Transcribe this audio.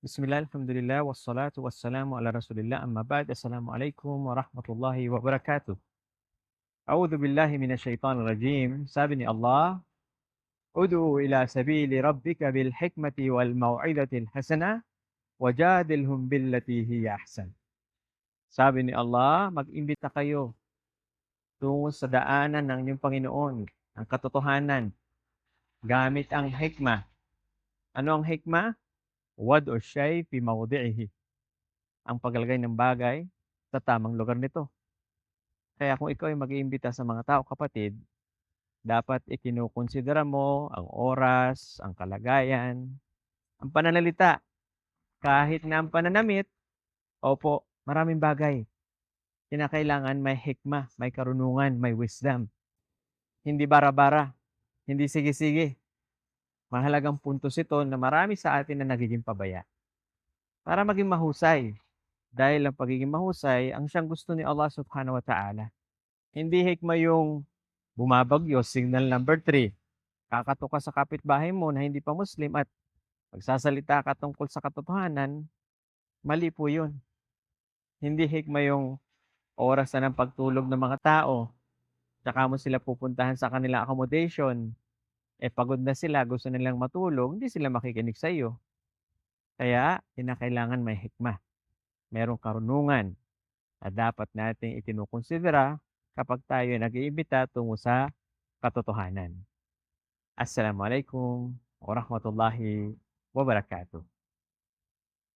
Bismillah, alhamdulillah, wassalatu wassalamu ala rasulillah, amma ba'd. Assalamualaikum warahmatullahi wabarakatuh. A'udhu billahi minasyaitanir rajim. Sabi ni Allah, Ud'u ila sabili rabbika bil hikmati wal mau'izatil hasana wajadilhum billati hiya ahsan. Sabi ni Allah, mag-imbita kayo tungo sa daanan ng inyong Panginoon, ang katotohanan, gamit ang hikmah. Ano ang hikmah? Wad o shay fi mawdi'ihi. Ang paglalagay ng bagay sa tamang lugar nito. Kaya kung ikaw ay mag-iimbita sa mga tao kapatid, dapat ikinukonsidera mo ang oras, ang kalagayan, ang pananalita. Kahit na ang pananamit, opo, maraming bagay. Kinakailangan may hikmah, may karunungan, may wisdom. Hindi bara-bara, hindi sige-sige. Mahalagang puntos ito na marami sa atin na nagiging pabaya. Para maging mahusay. Dahil ang pagiging mahusay, ang siyang gusto ni Allah subhanahu wa ta'ala. Hindi hikma yung bumabagyo, signal number 3. Kakato ka sa kapitbahay mo na hindi pa Muslim at magsasalita ka tungkol sa katotohanan, mali po yun. Hindi hikma yung oras na ng pagtulog ng mga tao, tsaka mo sila pupuntahan sa kanilang accommodation, eh pagod na sila, gusto nilang matulog, hindi sila makikinig sa iyo. Kaya, kinakailangan may hikmah. Merong karunungan na dapat nating ikinukonsidera kapag tayo ay nag-iimbita tungo sa katotohanan. Assalamualaikum warahmatullahi wabarakatuh.